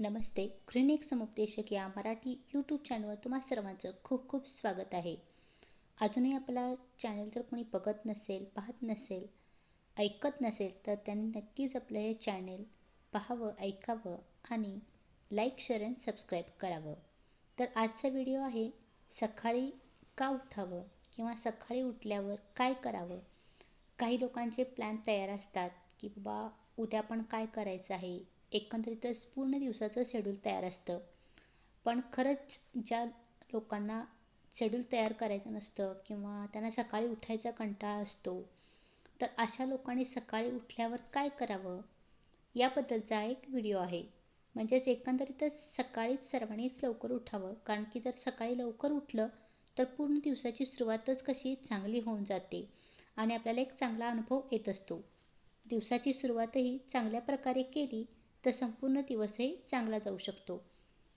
नमस्ते. गृहिणिक समुपदेशक या मराठी यूट्यूब चॅनलवर तुम्हा सर्वांचं खूप खूप स्वागत आहे. अजूनही आपला चॅनल जर कोणी बघत नसेल पाहत नसेल ऐकत नसेल तर त्यांनी नक्कीच आपलं हे चॅनेल पाहावं ऐकावं आणि लाईक शेअर अँड सबस्क्राईब करावं. तर आजचा व्हिडिओ आहे सकाळी का उठावं किंवा सकाळी उठल्यावर काय करावं? काही लोकांचे प्लॅन तयार असतात की बाबा उद्या पण काय करायचं आहे? एकंदरीतच पूर्ण दिवसाचं शेड्यूल तयार असतं. पण खरंच ज्या लोकांना शेड्यूल तयार करायचं नसतं किंवा त्यांना सकाळी उठायचा कंटाळा असतो तर अशा लोकांनी सकाळी उठल्यावर काय करावं? याबद्दलचा एक व्हिडिओ आहे. म्हणजेच एकंदरीतच सकाळीच सर्वांनीच लवकर उठावं. कारण की जर सकाळी लवकर उठलं तर पूर्ण दिवसाची सुरुवातच कशी चांगली होऊन जाते आणि आपल्याला एक चांगला अनुभव येत असतो. दिवसाची सुरुवातही चांगल्या प्रकारे केली तर संपूर्ण दिवसही चांगला जाऊ शकतो.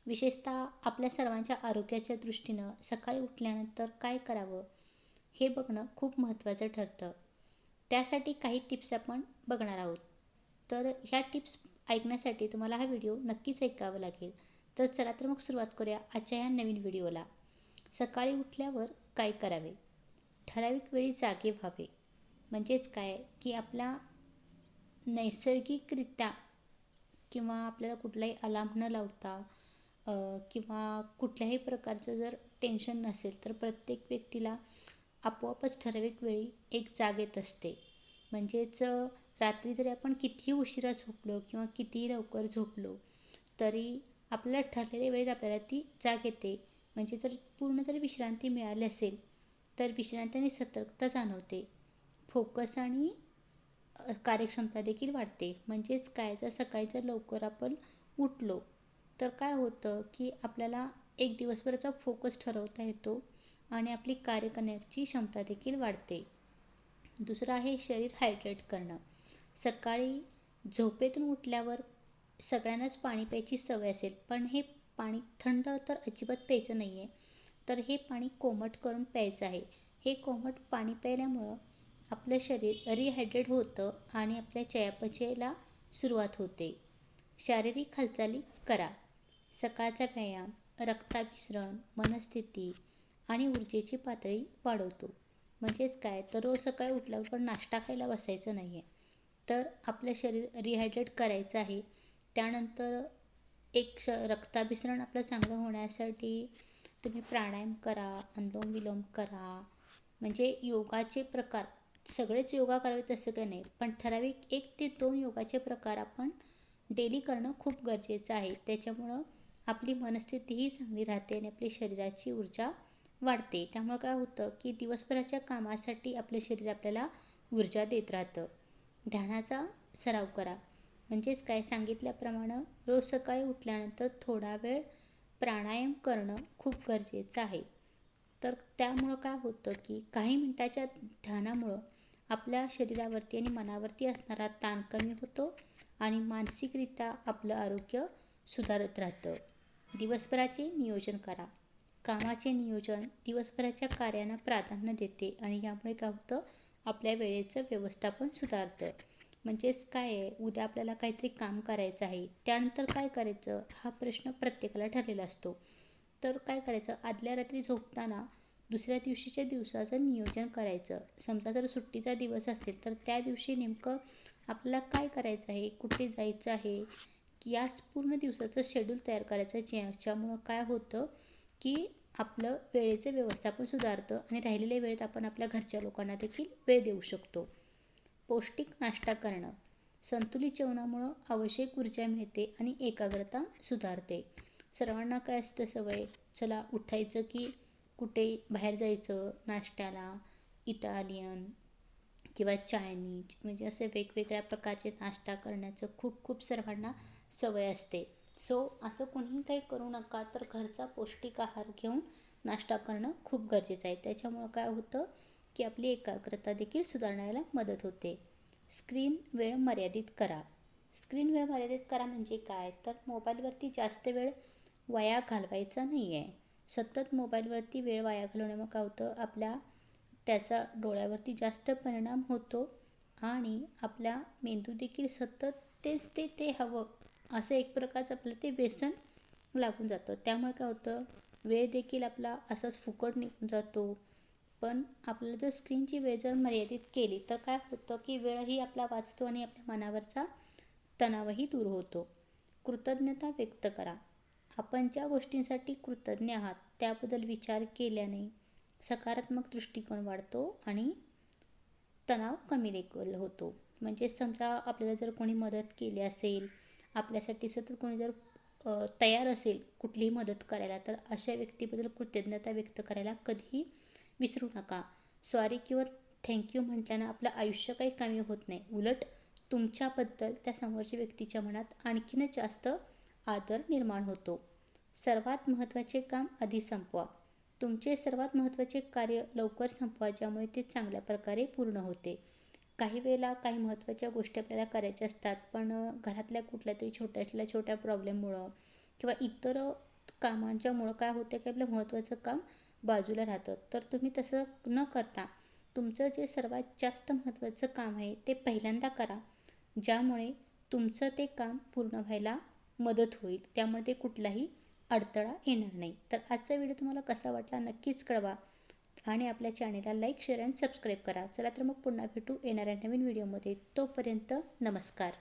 विशेषतः आपल्या सर्वांच्या आरोग्याच्या दृष्टीनं सकाळी उठल्यानंतर काय करावं हे बघणं खूप महत्त्वाचं ठरतं. त्यासाठी काही टिप्स आपण बघणार आहोत. तर ह्या टिप्स ऐकण्यासाठी तुम्हाला हा व्हिडिओ नक्कीच ऐकावा लागेल. तर चला तर मग सुरुवात करूया आजच्या ह्या नवीन व्हिडिओला. सकाळी उठल्यावर काय करावे? ठराविक वेळी जागे व्हावे. म्हणजेच काय? की आपला नैसर्गिकरित्या किंवा आपल्याला कुठलाही अलार्म न लावता किंवा कुठल्याही प्रकारचं जर टेन्शन नसेल तर प्रत्येक व्यक्तीला आपोआपच ठराविक वेळी एक जाग येत असते. म्हणजेच रात्री जरी आपण कितीही उशिरा झोपलो किंवा कितीही लवकर झोपलो तरी आपल्याला ठरलेल्या वेळेत आपल्याला ती जाग येते. म्हणजे जर पूर्ण जर विश्रांती मिळाली असेल तर विश्रांती आणि सतर्कता जाणवते. फोकस आणि कार्यक्षमता देखील वाढते. म्हणजेच काय? जर सकाळी जर लवकर आपण उठलो तर काय होतं की आपल्याला एक दिवसभराचा फोकस ठरवता येतो आणि आपली कार्य करण्याची क्षमता देखील वाढते. दुसरं आहे शरीर हायड्रेट करणं. सकाळी झोपेतून उठल्यावर सगळ्यांनाच पाणी प्यायची सवय असेल पण हे पाणी थंड तर अजिबात प्यायचं नाही आहे तर हे पाणी कोमट करून प्यायचं आहे. हे कोमट पाणी प्यायल्यामुळं आपलं शरीर रिहायड्रेट होतं आणि आपल्या चयापचयला सुरुवात होते. शारीरिक हालचाली करा. सकाळचा व्यायाम रक्ताभिसरण मनस्थिती आणि ऊर्जेची पातळी वाढवतो. म्हणजेच काय? तर रोज सकाळी उठल्यावर पण नाश्ता खायला बसायचं नाही आहे तर आपलं शरीर रिहायड्रेट करायचं आहे. त्यानंतर एक श रक्ताभिसरण आपलं चांगलं होण्यासाठी तुम्ही प्राणायाम करा अनुलोम विलोम करा. म्हणजे योगाचे प्रकार सगळेच योगा करावे तसं काही नाही. पण ठराविक एक ते दोन योगाचे प्रकार आपण डेली करणं खूप गरजेचं आहे. त्याच्यामुळं आपली मनस्थितीही चांगली राहते आणि आपली शरीराची ऊर्जा वाढते. त्यामुळं काय होतं की दिवसभराच्या कामासाठी आपलं शरीर आपल्याला ऊर्जा देत राहतं. ध्यानाचा सराव करा. म्हणजेच काय? सांगितल्याप्रमाणे रोज सकाळी उठल्यानंतर थोडा वेळ प्राणायाम करणं खूप गरजेचं आहे. तर त्यामुळं काय होतं की काही मिनटाच्या ध्यानामुळं आपल्या शरीरावरती आणि मनावरती असणारा ताण कमी होतो आणि मानसिकरित्या आपलं आरोग्य सुधारत राहतं. दिवसभराचे नियोजन करा. कामाचे नियोजन दिवसभराच्या कार्यांना प्राधान्य देते आणि यामुळे काय होतं? आपल्या वेळेचं व्यवस्थापन सुधारतं. म्हणजेच काय आहे? उद्या आपल्याला काहीतरी काम करायचं आहे. त्यानंतर काय करायचं? हा प्रश्न प्रत्येकाला ठरलेला असतो. तर काय करायचं? आदल्या रात्री झोपताना दुसऱ्या दिवशीच्या दिवसाचं नियोजन करायचं. समजा जर सुट्टीचा दिवस असेल तर त्या दिवशी नेमकं आपल्याला काय करायचं आहे? कुठे जायचं आहे? याच पूर्ण दिवसाचं शेड्यूल तयार करायचं ज्याच्यामुळं काय होतं की आपलं वेळेचं व्यवस्थापन सुधारतं आणि राहिलेल्या वेळेत आपण आपल्या घरच्या लोकांना देखील वेळ देऊ शकतो. पौष्टिक नाश्ता करणं. संतुलित जेवणामुळं आवश्यक ऊर्जा मिळते आणि एकाग्रता सुधारते. सर्वांना काय असतं सवय? चला उठायचं की कुठे बाहेर जायचं? नाश्त्याला? इटालियन किंवा चायनीज? म्हणजे असे वेगवेगळ्या प्रकारचे नाश्ता करण्याचं खूप खूप सर्वांना सवय असते. सो असं कोणीही काही करू नका. तर घरचा पौष्टिक आहार घेऊन नाश्ता करणं खूप गरजेचं आहे. त्याच्यामुळं काय होतं की आपली एकाग्रता देखील सुधारण्याला मदत होते. स्क्रीन वेळ मर्यादित करा. स्क्रीन वेळ मर्यादित करा म्हणजे काय? तर मोबाईलवरती जास्त वेळ वाया घालवायचा नाही आहे सतत मोबाईलवरती वेळ वाया घालवण्यामुळे काय होतं आपल्या त्याचा डोळ्यावरती जास्त परिणाम होतो आणि आपला मेंदू देखील सतत तेच ते ते हवं असं एक प्रकारचं आपलं ते व्यसन लागून जातं. त्यामुळे काय होतं वेळ देखील आपला असाच फुकट निघून जातो. पण आपल्याला जर स्क्रीनची वेळ जर मर्यादित केली तर काय होतं की वेळही आपला वाचतो आणि आपल्या मनावरचा तणावही दूर होतो. कृतज्ञता व्यक्त करा. आपण ज्या गोष्टींसाठी कृतज्ञ आहात त्याबद्दल विचार केल्याने सकारात्मक दृष्टिकोन वाढतो आणि तणाव कमी देखील होतो. म्हणजे समजा आपल्याला जर कोणी मदत केली असेल आपल्यासाठी सतत कोणी जर तयार असेल कुठलीही मदत करायला तर अशा व्यक्तीबद्दल कृतज्ञता व्यक्त करायला कधीही विसरू नका. सॉरी किंवा थँक्यू म्हटल्यानं आपलं आयुष्य काही कमी होत नाही. उलट तुमच्याबद्दल त्या समोरच्या व्यक्तीच्या मनात आणखीनच जास्त आदर निर्माण होतो. सर्वात महत्त्वाचे काम आधी संपवा. तुमचे सर्वात महत्त्वाचे कार्य लवकर संपवा ज्यामुळे ते चांगल्या प्रकारे पूर्ण होते. काही वेळेला काही महत्त्वाच्या गोष्टी आपल्याला करायच्या असतात पण घरातल्या कुठल्या तरी छोट्यातल्या छोट्या प्रॉब्लेममुळं किंवा इतर कामांच्यामुळं काय होतं की आपलं महत्त्वाचं काम बाजूला राहतं. तर तुम्ही तसं न करता तुमचं जे सर्वात जास्त महत्त्वाचं काम आहे ते पहिल्यांदा करा. ज्यामुळे तुमचं ते काम पूर्ण व्हायला मदत होईल त्यामुळे ते कुठलाही अडथळा येणार नाही. तर आजचा व्हिडिओ तुम्हाला कसा वाटला नक्कीच कळवा आणि आपल्या चॅनेलला लाईक शेअर अँड सबस्क्राईब करा. चला तर मग पुन्हा भेटू येणाऱ्या नवीन व्हिडिओमध्ये तोपर्यंत नमस्कार.